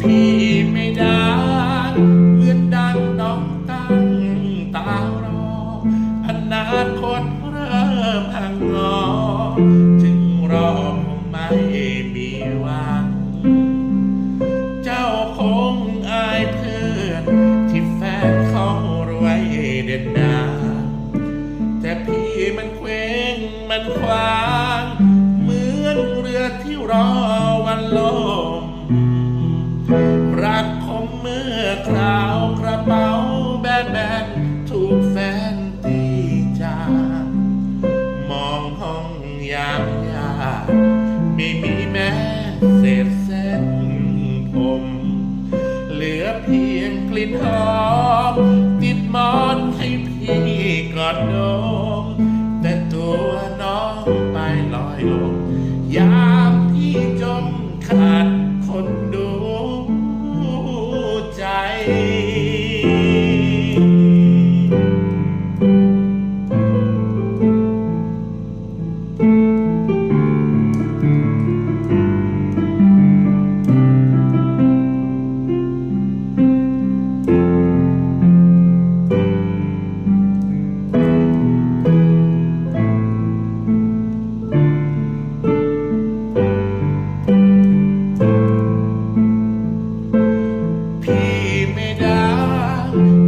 พี่ไม่ได้เหมือนดังน้องตั้งตารออนาคตเริ่มห่างงอจึงรองไม่มีวังเจ้าคงอายเพื่อนที่แฟนเขารวยเด่นดาแต่พี่มันเคว้งมันคว้าง เหมือนเรือที่รอวันลม คราวกระเป๋าแบนแบนถูกแฟนตีจากมองห้องยามยากไม่มีแม้เศษเส้นผม เหลือเพียงกลิ่นหอมติดมอน me down.